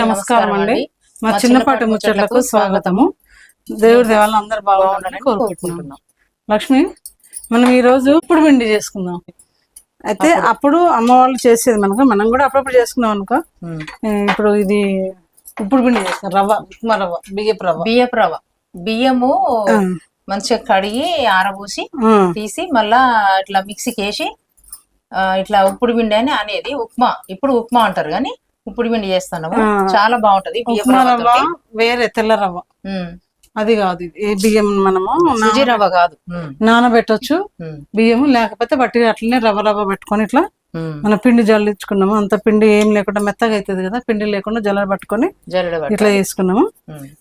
నమస్కారం అండి. మా చిన్నపాటి ముచ్చట్లకు స్వాగతము. దేవుడి దేవాలను అందరు బాగుండాలని కోరుకుంటున్నాం. లక్ష్మి మనం ఈ రోజు ఇప్పుడు పిండి చేసుకుందాం. అయితే అప్పుడు. అమ్మ వాళ్ళు చేసేది మనకు మనం కూడా అప్పుడప్పుడు చేసుకున్నాం అనుకో. ఇప్పుడు ఇది ఇప్పుడు పిండి చేస్తాం రవ్వ ఉప్మా రవ్వ బియ్యపు రవ్వ. బియ్యపు రవ్వ. బియ్యము మంచిగా కడిగి ఆరబోసి తీసి మళ్ళా ఇట్లా మిక్సీకి వేసి ఇట్లా ఉప్పుడు పిండి అని అనేది ఉప్మా. ఇప్పుడు ఉప్మా అంటారు కానీ ఉప్పుడు పిండి చేస్తున్నాము. చాలా బాగుంటది ఉప్మా రవ్వ వేరే తెల్ల రవ్వ. అది కాదు ఇది. ఏ బియ్యం మనము రవ్వ కాదు. నానబెట్టొచ్చు. బియ్యము లేకపోతే బట్టి అట్లనే రవ్వ రవ్వ పెట్టుకొని ఇట్లా. మన పిండి జల్లించుకున్నాము. అంత పిండి ఏం లేకుండా మెత్తగా అవుతుంది కదా పిండి లేకుండా జల్ల పట్టుకొని. ఇట్లా చేసుకున్నాము.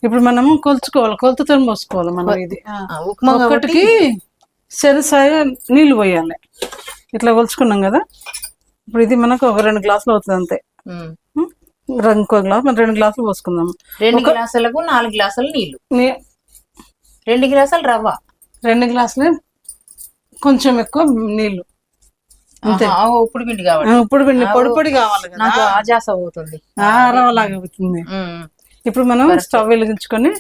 ఇప్పుడు మనము కొలుచుకోవాలి. కొలతతో పోసుకోవాలి మనం ఇది. ఒక్కటికి సరిసాయి నీళ్ళు పోయాలి. ఇట్లా కొలుచుకున్నాం కదా. ఇప్పుడు ఇది మనకు ఒక రెండు గ్లాసులు అవుతుంది అంతే? ఇంకో గ్లాస్ మనం రెండు గ్లాసులు పోసుకుందాము రెండు గ్లాసులకు నాలుగు గ్లాసులు నీళ్ళు రెండు గ్లాసులు రవ్వ. రెండు గ్లాసులు కొంచెం ఎక్కువ నీళ్ళు ఉప్పుడు పిండి ఆ, ఇప్పుడు పిండి పొడి పొడి కావాలి నాకు ఆజాస అవుతుంది ఆ రవ్వలాగా అవుతుంది. ఇప్పుడు మనం స్టవ్ వెలిగించుకొని.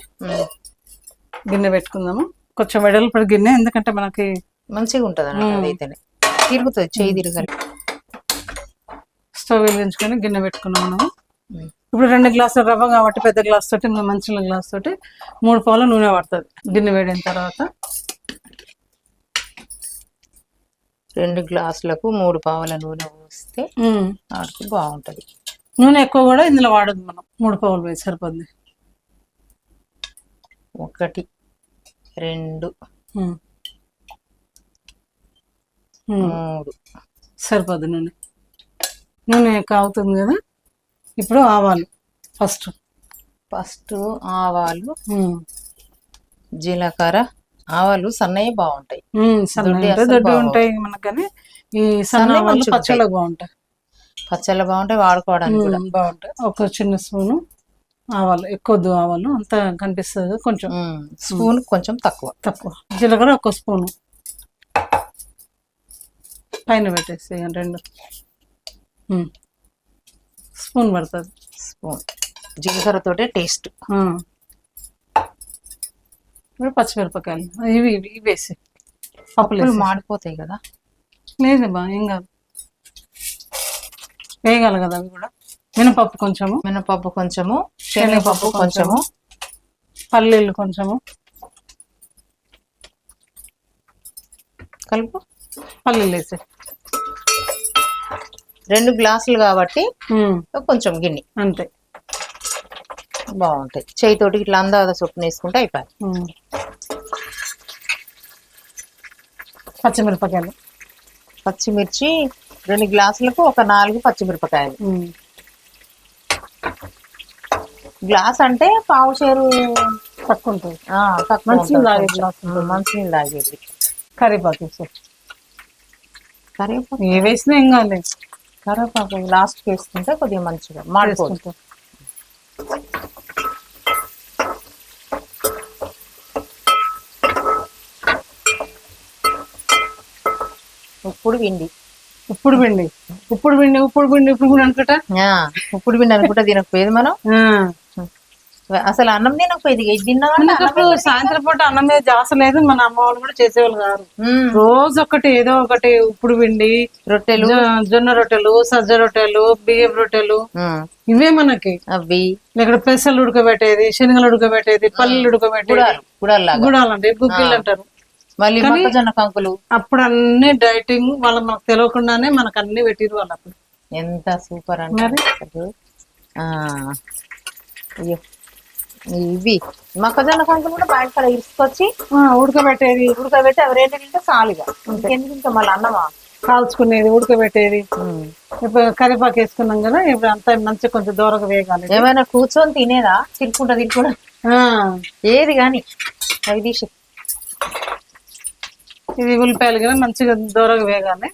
గిన్నె పెట్టుకుందాము. కొంచెం వెడల్పడి గిన్నె ఎందుకంటే మనకి మంచిగా ఉంటది అన్నట్టు అదైతేనే. తిరుగుతుంది చేయి తిరగాలి స్టవ్ వెలిగించుకొని గిన్నె పెట్టుకున్నాం మనము. ఇప్పుడు రెండు గ్లాసుల రవ్వ కాబట్టి పెద్ద గ్లాస్ తోటి మంచిల గ్లాస్ తోటి మూడు పావుల నూనె పడుతుంది. గిన్నె వేడిన తర్వాత రెండు గ్లాసులకు మూడు పావుల నూనె పోస్తే. ఆడికి బాగుంటది. నూనె ఎక్కువ కూడా ఇందులో వాడదు మనం. మూడు పావులు వేసి సరిపోద్ది. ఒకటి రెండు. మూడు. సరిపోద్ది నూనె. నూనె కాగుతుంది కదా? ఇప్పుడు ఆవాలు. ఫస్ట్. ఫస్ట్ ఆవాలు జీలకర్ర. ఆవాలు సన్నయ్య బాగుంటాయి. సన్న దొడ్డి ఉంటాయి అస్సలు దొడ్డి బాగోవు. ఉంటాయి మనకు కానీ ఈ సన్న పచ్చళ్ళకు బాగుంటాయి. పచ్చళ్ళు బాగుంటాయి వాడుకోవడానికి కూడా. బాగుంటాయి. ఒక చిన్న స్పూను ఆవాలు ఎక్కువద్దు ఆవాలు అంత కనిపిస్తుంది కొంచెం. స్పూన్ కొంచెం తక్కువ. తక్కువ. జీలకర్ర ఒక స్పూను. పైన పెట్టేసి రెండు. స్పూన్ పడుతుంది. స్పూన్. జీలకర్ర తోటే టేస్ట్. ఇప్పుడు పచ్చిమిరపకాయలు. ఇవి ఇవి ఇవి వేసి. పప్పులు. మాడిపోతాయి కదా. లేదు బా ఏం కాదు. వేయగల కదా అవి కూడా. మినపప్పు కొంచెము. మినపప్పు కొంచెము. శనగపప్పు కొంచెము. పల్లీలు కొంచెము. కలుపు. పల్లీలు వేసి రెండు గ్లాసులు కాబట్టి కొంచెం గిన్నె. అంతే. బాగుంటాయి. చేయితోటి ఇట్లా అందాద చొప్పున వేసుకుంటే అయిపోయి. పచ్చిమిరపకాయలు. పచ్చిమిర్చి రెండు గ్లాసులకు ఒక నాలుగు పచ్చిమిరపకాయలు. గ్లాస్ అంటే పావు షేరు తక్కువ ఉంటుంది మంచినీళ్ళు ఉంటుంది తాగే కొంచెం. గ్లాస్ ఉంటుంది. మంచినీళ్ళు తాగేది. కరివేపాకు కరివేపాకు? ఏ వేసినా ఏం కాలేదు కరివేపాకు లాస్ట్ వేసుకుంటే కొద్దిగా మంచిగా వేసుకుంటా. ఉప్పుడు పిండి. ఉప్పుడు పిండి. ఉప్పుడు పిండి ఉప్పుడు పిండి ఉప్పుడు పిండి అనుకుంటా? ఉప్పుడు పిండి అనుకుంటే తినకపోయేది మనం? అసలు అన్నం తినకపోయేది అప్పుడు సాయంత్రం పూట అన్నం మీద జాస లేదు మన అమ్మ వాళ్ళు కూడా చేసేవాళ్ళు కాదు. రోజు ఒకటి ఏదో ఒకటి ఉప్పుడు పిండి రొట్టెలు. జొన్న రొట్టెలు సజ్జ రొట్టెలు బియ్యం రొట్టెలు. ఇవే మనకి. అవి ఇక్కడ పెసలు ఉడకబెట్టేది శనగలు ఉడకబెట్టేది పల్లీలు ఉడకబెట్టేది. గుడాలు గుడాలు అంటే గుగ్గిళ్ళు అంటారు. మళ్ళీ మొక్కజొన్న కంకులు. అప్పుడు అన్ని డైటింగ్ వాళ్ళు మనకు తెలియకుండానే మనకు అన్ని పెట్టిరు వాళ్ళు అప్పుడు. ఎంత సూపర్ అంటే ఇవి. మొక్కజొన్న కంకులు కూడా బయట కాడ ఇసుకొచ్చి ఉడకబెట్టేది. ఉడకబెట్టి అవి రెండు తింటే చాలుగా. ఇంకెందుకు ఇంకా మళ్ళీ అన్నమా? కాల్చుకునేది ఉడకబెట్టేది. ఇప్పుడు కరివేపాకు వేసుకున్నాం కదా ఇప్పుడు అంతా మంచిగా కొంచెం దూరంగా వేయగాలి ఏమైనా కూర్చొని తినేదా? తిరుక్కుంటా ఆ, ఏది కానీ అవి తీసి. ఇది ఉల్లిపాయలు కూడా మంచిగా దూరంగా వేగాలి.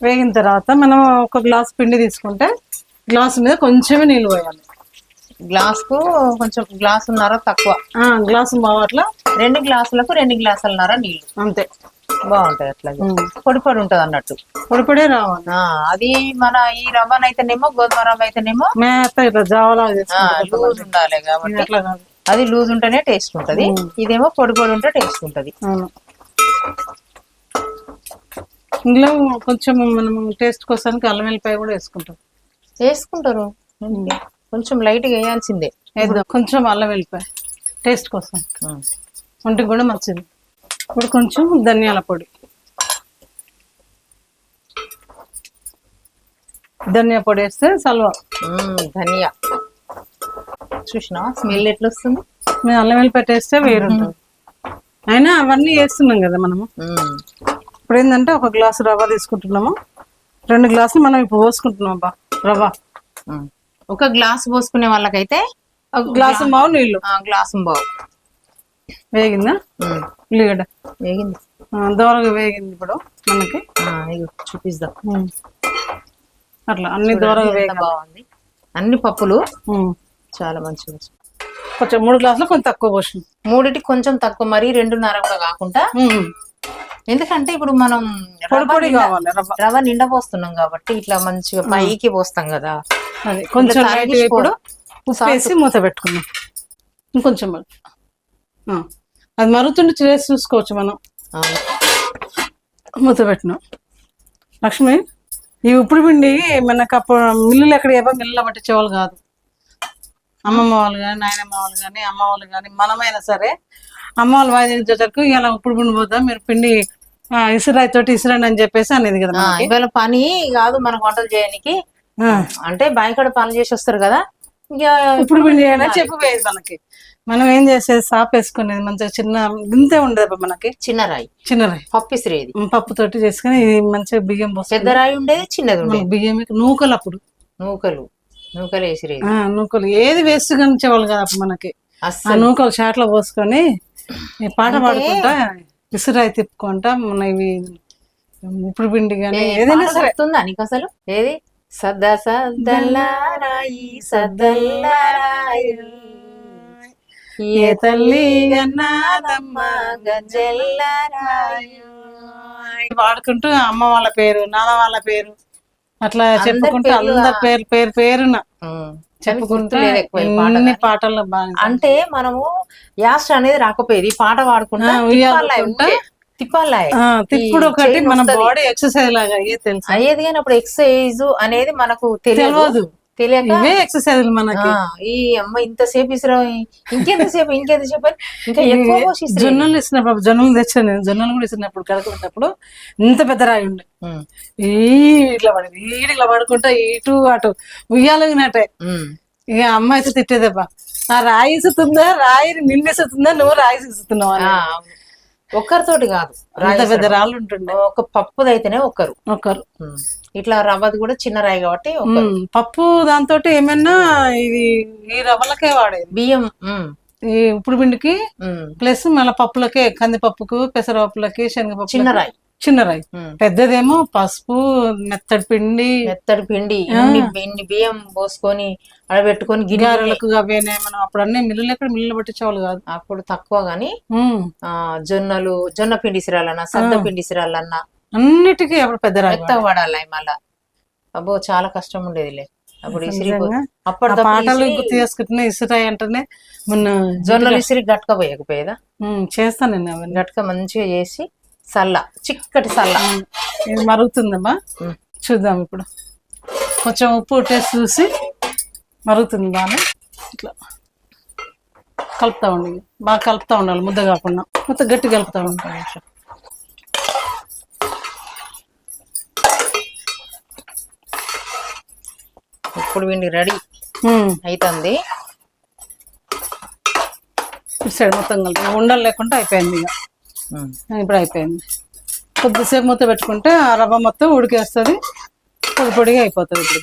వేగిన తర్వాత మనం ఒక గ్లాస్ పిండి తీసుకుంటే గ్లాస్ మీద కొంచెమే నీళ్ళు పోయాలి. గ్లాస్కు కొంచెం గ్లాసున్నర తక్కువ? ఆ, గ్లాసు మావట్ల రెండు గ్లాసులకు రెండు గ్లాసులన్నర నీళ్ళు అంతే. బాగుంటది అట్లా. పొడి పొడి ఉంటది అన్నట్టు. పొడి పొడే అది మన ఈ రవ్వనైతేనేమో గోధుమ రవ్వ అయితేనేమో మేత ఇట్లా జావలా లూజ్ ఉండాలి కాబట్టి అట్లా అది లూజ్ ఉంటేనే టేస్ట్ ఉంటది. ఇదేమో పొడి పొడి ఉంటే టేస్ట్ ఉంటది. ఇందులో కొంచెం మనం టేస్ట్ కోసానికి అల్లం వెల్లిపాయ కూడా వేసుకుంటాం. వేసుకుంటారు. కొంచెం లైట్గా వేయాల్సిందే. వేద్దాం కొంచెం అల్లం వెల్లిపాయ టేస్ట్ కోసం. ఒంటికి కూడా మంచిది. ఇప్పుడు కొంచెం ధనియాల పొడి. ధనియా పొడి వేస్తే సల్వా. ధనియా. చూసినా స్మెల్ ఎట్లా వస్తుంది మేము అల్లం వెల్లిపాయ వేస్తే వేరుంటుంది. అయినా అవన్నీ వేస్తున్నాం కదా మనము. ఇప్పుడు ఏంటంటే ఒక గ్లాసు రవ్వ తీసుకుంటున్నాము. రెండు గ్లాసులు మనం ఇప్పుడు పోసుకుంటున్నాం అబ్బా రవ్వ. ఒక గ్లాస్ పోసుకునే వాళ్ళకైతే ఒక గ్లాసు మావు నీళ్ళు. గ్లాసు బావు వేగిందా. ఉల్లిగడ్డ. వేగింది. దోరగా వేగింది ఇప్పుడు మనకి. ఉమ్. అట్లా అన్ని దోరగా వేగాలి. బాగుంది. అన్ని పప్పులు. చాలా మంచిగా. కొంచెం మూడు గ్లాసులు కొంచెం తక్కువ పోసింది మూడిటికి కొంచెం తక్కువ మరి రెండున్నర కూడా కాకుండా. ఎందుకంటే ఇప్పుడు మనం రవ్వ నిండా పోస్తున్నాం కాబట్టి ఇట్లా మంచిగా పైకి పోస్తాం కదా. అది కొంచెం లైట్ ఇప్పుడు ఉప్పు వేసి మూత పెట్టుకుందాం. ఇంకొంచెం. అది మరుగుతుంటే చేసి చూసుకోవచ్చు మనం. మూత పెట్టినాం. లక్ష్మి ఈ ఉప్పుడు పిండి మనకు అప్పుడు మిల్లులు ఎక్కడ ఏవో మిల్లులో పట్టించేవాళ్ళు కాదు. అమ్మమ్మ వాళ్ళు కానీ నాయనమ్మ వాళ్ళు కానీ అమ్మ వాళ్ళు కానీ మనమైనా సరే అమ్మ వాళ్ళు వాయిదా వచ్చేసరికి ఇలా ఉప్పుడు పిండి పోతాం మీరు పిండి ఇసురాయి తోటి ఇసురండి అని చెప్పేసి అనేది కదా. ఇవాళ పని కాదు మనకు వంటలు చేయడానికి అంటే బాయికాడ పనులు చేసి వస్తారు కదా ఇక ఉప్పుడు పిండి చేయడం చెప్పు మనకి. మనం ఏం చేసేది? సాప్ వేసుకునేది మంచిగా చిన్న గింతే ఉండేది మనకి. చిన్న రాయి. చిన్న రాయి. పప్పు ఇసిరేది. పప్పు తోటి చేసుకుని మంచిగా బియ్యం పెద్ద రాయి ఉండేది చిన్నది ఉండేది. బియ్యం నూకలు అప్పుడు. నూకలు. నూకలు వేసిరేది. నూకలు. ఏది వేస్ట్ కనిపించేవాళ్ళు కదా మనకి. ఆ నూకలు షాట్లో పోసుకొని పాట పాడుకుంటా ఇసురాయి తిప్పుకుంటా మన ఇవి ఇప్పుడు పిండి కానీ ఏదైనా సరే. నీకు అసలు? ఏది? సద్ద సద్దల్లారాయి సద్దల్లారాయి. ఏ తల్లి అన్నాదమ్మ గజల్లారాయి పాడుకుంటూ అమ్మ వాళ్ళ పేరు నాన్న వాళ్ళ పేరు అట్లా చెప్పుకుంటూ అందరి పేరు పేరు పేరున. చెప్పుకుంటూ గుర్తులేదు ఎక్కువ ఈ పాట ఎన్ని కానీ. పాటల్లో బాగా అంటే మనము యాస్ అనేది రాకపోయేది. ఈ పాట పాడుకుంటా ఆ, తిప్పుడు ఒకటి మన. బాడీ ఎక్సర్సైజ్ లాగా అయ్యే తెలుసు? అయ్యేది కానీ అప్పుడు ఎక్సర్సైజ్ అనేది మనకు తెలియదు. తెలియదు. తెలియక ఇవే ఎక్సర్సైజ్ మనకి. ఈ అమ్మ ఇంతసేపు ఇసురా ఇంకెంతసేపు ఇంకెంతసేపు అని ఇంకా ఎక్కువ. జొన్నలు ఇచ్చినప్పుడు జొన్నలు తెచ్చాను నేను. జొన్నలు కూడా ఇచ్చినప్పుడు కడుకునేటప్పుడు ఇంత పెద్ద రాయి ఉండే. ఈ ఇట్లా పడేది. ఈ ఇట్లా పడుకుంటా ఇటు అటు ఉయ్యాలగినట్టే. ఇక అమ్మ అయితే తిట్టేదబ్బా. ఆ రాయి ఇస్తుందా రాయి నిన్ను ఇస్తుందా నువ్వు రాయి ఇస్తున్నావు. ఒక్కరితోటి కాదు పెద్ద. రాళ్ళు ఉంటుండే ఒక పప్పుదైతేనే ఒక్కరు. ఒకరు ఉమ్. ఇట్లా రవ్వది కూడా చిన్న రాయి కాబట్టి పప్పు దాంతో ఏమైనా ఇది ఈ రవ్వలకే వాడేది. బియ్యం ఈ ఉప్పుడు పిండికి. ప్లస్ మళ్ళీ పప్పులకే కందిపప్పుకు పెసరపప్పులకి శనగపప్పు చిన్న రాయి. చిన్న రాయి. పెద్దదేమో పసుపు మెత్తడి పిండి. మెత్తడి పిండి ఇన్ని బియ్యం పోసుకొని అడబెట్టుకొని గిన్నె గారెలకు అవేనే మనం అప్పుడు అన్ని మిల్లులు ఎక్కడ మిల్లులు పట్టించేవాళ్ళు కాదు. అప్పుడు తక్కువ గాని జొన్నలు జొన్న పిండి సిరాలన్నా సద్ద పిండి సిరాలన్నా. అన్నిటికీ అప్పుడు పెద్ద రాయి పడాలి అవి మళ్ళా. అబ్బో చాలా కష్టం ఉండేదిలే. అప్పుడు ఇసిరి అప్పటిదప్పుడు పాటలు గుర్తు చేసుకుంటున్నా ఇసురాయి అంటేనే మొన్న జొన్నలు ఇసిరి గట్క పోయకపోయేదా? నేను అవన్నీ. గట్క మంచిగా చేసి సల్ల చిక్కటి సల్ల. ఇది మరుగుతుందమ్మా. చూద్దాం ఇప్పుడు. కొంచెం ఉప్పు టేస్ట్ చూసి మరుగుతుంది బాగా ఇట్లా. కలుపుతా ఉండి బాగా కలుపుతా ఉండాలి ముద్ద కాకుండా. మొత్తం గట్టి కలుపుతా ఉండాలి ఇట్లా. ఇప్పుడు వీడిని రెడీ అవుతుంది ఇటు సైడ్ మొత్తం కలిపి ఉండలు లేకుండా అయిపోయింది ఇక. ఇప్పుడు అయిపోయింది. కొద్దిసేపు మూత పెట్టుకుంటే ఆ రవ్వ మొత్తం ఉడికేస్తుంది. పొడి పొడిగా అయిపోతుంది ఇప్పుడు.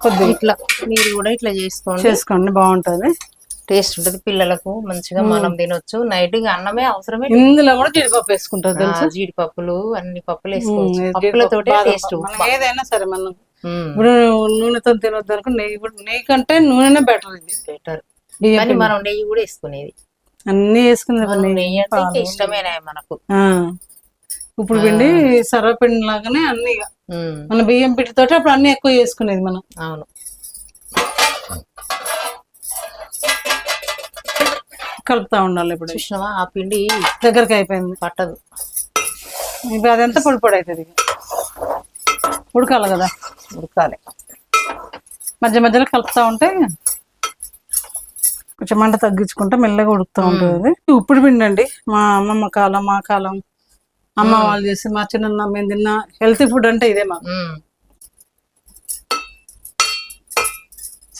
కొద్దిగా ఇట్లా. మీరు కూడా ఇట్లా చేసుకోండి. చేసుకోండి బాగుంటుంది. టేస్ట్ ఉంటది. పిల్లలకు మంచిగా మనం తినొచ్చు. నైట్ అన్నమే అవసరమే. ఇందులో కూడా జీడిపప్పు వేసుకుంటుంది ఆ, తెలుసా? జీడిపప్పులు అన్ని పప్పులు వేసుకోవచ్చు. టేస్ట్ ఏదైనా సరే మనం. ఇప్పుడు నూనెతో తినొద్దు అనుకో నెయ్యి నెయ్యి కంటే నూనెనే బెటర్ ఇది. బెటర్ కానీ. మనం నెయ్యి కూడా వేసుకునేది. అన్ని వేసుకునేది నెయ్యి, అంటే. ఇష్టమేనా మనకు. ఇప్పుడు పిండి సర్వపిండి లాగానే అన్ని మన బియ్యం పిండితోటి అప్పుడు అన్ని ఎక్కువ చేసుకునేది మనం. అవును. కలుపుతా ఉండాలి ఇప్పుడు. చూసినావా? ఆ పిండి దగ్గరికి అయిపోయింది. పట్టదు. ఇప్పుడు అదంతా పొడి పొడి అవుతుంది. ఉడకాలి కదా? ఉడకాలి. మధ్య మధ్యలో కలుపుతా ఉంటే కొంచెం మంట తగ్గించుకుంటే మెల్లగా ఉడుకుతూ ఉంటుంది. ఉప్పుడు పిండి అండి మా అమ్మమ్మ కాలం మా కాలం. అమ్మ వాళ్ళు చేసి మా చిన్న మేము తిన్న హెల్తీ ఫుడ్ అంటే ఇదే మాకు. ఉమ్.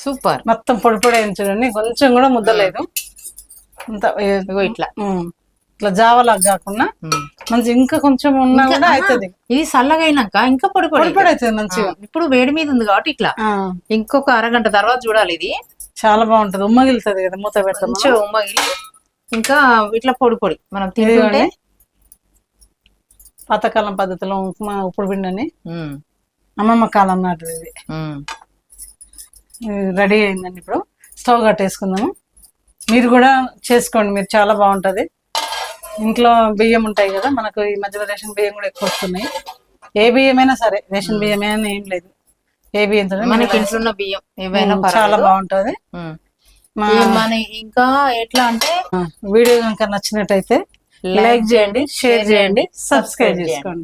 సూపర్. మొత్తం పొడి పొడి అయింది చూడండి. కొంచెం కూడా ముద్దలేదు అంత ఇట్లా. ఇట్లా జావలాగా కాకుండా. మంచి ఇంకా కొంచెం ఉన్నా కూడా అవుతుంది ఇది చల్లగా అయినాక ఇంకా పొడి పొడి పొడి అవుతుంది మంచిగా. ఇప్పుడు వేడి మీద ఉంది కాబట్టి ఇట్లా. ఇంకొక అరగంట తర్వాత చూడాలి ఇది. చాలా బాగుంటది. ఉమ్మగిలుతుంది కదా మూత పెడతాం ఉమ్మగిలి ఇంకా ఇట్లా పొడి పొడి మనం తింటుంటే. పాతకాలం పద్ధతిలో ఉప్మా ఉప్పుడు పిండి అని ఉమ్, అమ్మమ్మ కాలం నాటిది ఇది. రెడీ అయిందండి ఇప్పుడు. స్టవ్ కట్టేసుకుందాము. మీరు కూడా చేసుకోండి మీరు చాలా బాగుంటది. ఇంట్లో బియ్యం ఉంటాయి కదా మనకు ఈ మధ్యలో రేషన్ బియ్యం కూడా ఎక్కువ వస్తున్నాయి. ఏ బియ్యమైనా సరే రేషన్ బియ్యమైనా ఏం లేదు. ఏ బియ్యంతో మనకి ఇంట్లో ఉన్న బియ్యం ఏవైనా చాలా. బాగుంటది. మన ఇంకా ఎట్లా అంటే వీడియో కనుక నచ్చినట్టయితే లైక్ చేయండి షేర్ చేయండి సబ్స్క్రైబ్ చేసుకోండి.